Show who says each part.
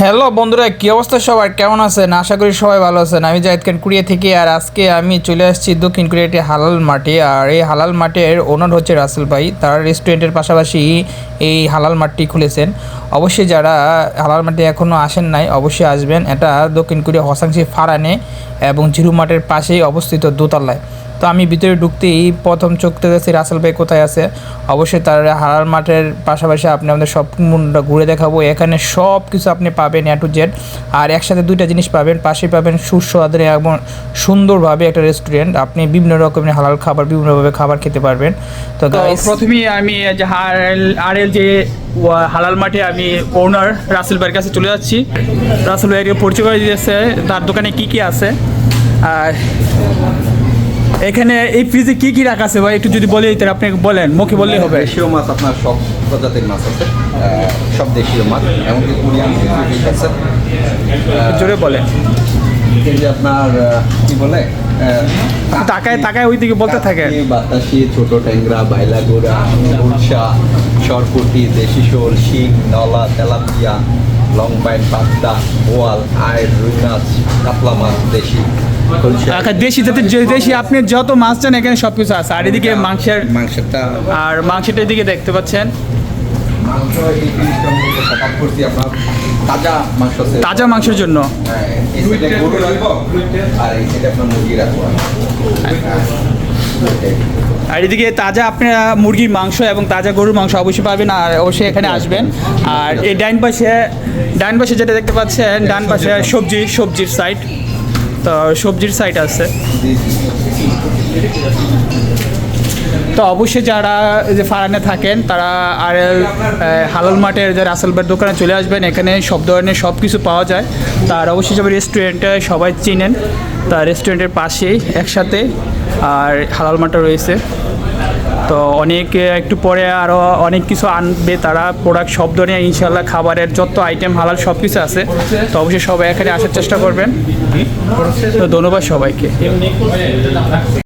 Speaker 1: Hello বন্ধুরা, কি অবস্থা সবার? কেমন আছেন? আশা করি সবাই ভালো আছেন। আমি জাহিদ খান কুড়িয়া থেকে, আর আজকে আমি চলে আসছি দক্ষিণ কোরিয়া একটি হালাল মাঠে। আর এই হালাল মাঠের ওনার হচ্ছে রাসেল ভাই। তারা রেস্টুরেন্টের পাশাপাশি এই হালাল মাঠটি খুলেছেন। অবশ্যই যারা হালাল মাঠে এখনও আসেন নাই, অবশ্যই আসবেন। এটা দক্ষিণ কোরিয়া হসাংসি ফারানে এবং জিরু মাঠের পাশেই অবস্থিত দোতলায়। তো আমি ভিতরে ঢুকতেই প্রথম চোখতে গেছি রাসেল ভাই কোথায় আছে। অবশ্যই তার হারার মাঠের পাশাপাশি আপনি আমাদের সব মুন্ডা ঘুরে দেখাবো। এখানে সব কিছু আপনি পাবেন এ টু জেড। আর একসাথে দুইটা জিনিস পাবেন। পাশে পাবেন সুস্বাদের এবং সুন্দরভাবে একটা রেস্টুরেন্ট। আপনি বিভিন্ন রকমের হালাল খাবার বিভিন্নভাবে খাবার খেতে পারবেন। তো
Speaker 2: প্রথমেই আমি যে আর এল যে হালাল মাঠে আমি ওনার রাসেল ভাইয়ের কাছে চলে যাচ্ছি। রাসেল ভাইকে পরিচয় করে দিয়েছে। তার দোকানে কি কি আছে? আর এখানে এই ফ্রিজে কি কি রাখা আছে ভাই? একটু যদি বলে দিতেন আপনি বলেন মুখে বললেই হবে।
Speaker 3: দেশীয় মাছ আপনার সব প্রজাতির মাছ আছে সব দেশীয় মাছ এমনকি কোরিয়ান ফিশ আছে।
Speaker 2: জোরে বলেন।
Speaker 3: এই যে আপনার কি বলে
Speaker 2: তাকায় তাকায় ওই দিকে বলতে থাকে
Speaker 3: বাতাসি ছোট ট্যাংরা বাইলা গোড়া উলসা সরপুটি দেশি শোল শিং নলা তেলাপিয়া লং বাইন পাবদা বোয়াল আয় রুই মাছ কাতলা মাছ দেশি।
Speaker 2: আচ্ছা, দেশি যাতে দেশি আপনি যত মাছ চান এখানে সব কিছু আছে। আর এদিকে মাংসের
Speaker 3: মাংসটা
Speaker 2: আর মাংসটা এদিকে দেখতে পাচ্ছেন।
Speaker 3: তাজা মাংস আছে।
Speaker 2: তাজা মাংসের জন্য।
Speaker 3: হ্যাঁ, এই সাইডে গরু রাখব আর
Speaker 2: এদিকে তাজা আপনারা মুরগির মাংস এবং তাজা গরুর মাংস অবশ্যই পাবেন আর অবশ্যই এখানে আসবেন। আর এই ডাইন পাশে ডাইন পাশে যেটা দেখতে পাচ্ছেন ডান পাশে সবজি সবজির সাইড সবজির সাইট আছে। তো অবশ্যই যারা যে ফারানে থাকেন, তারা আর হালাল মাঠের যে রাসেলবার দোকানে চলে আসবেন, এখানে সব ধরনের সব কিছু পাওয়া যায়। তার অবশ্যই সবাই রেস্টুরেন্টে সবাই চিনেন। তার রেস্টুরেন্টের পাশেই একসাথে আর হালাল মাঠটা রয়েছে। তো অনেক, একটু পরে আরও অনেক কিছু আনবে তারা প্রোডাক্ট সব ধরনের ইনশাল্লাহ খাবারের যত আইটেম হালাল সব কিছু আছে, তো অবশ্যই সবাই এখানে আসার চেষ্টা করবেন। তো ধন্যবাদ সবাইকে।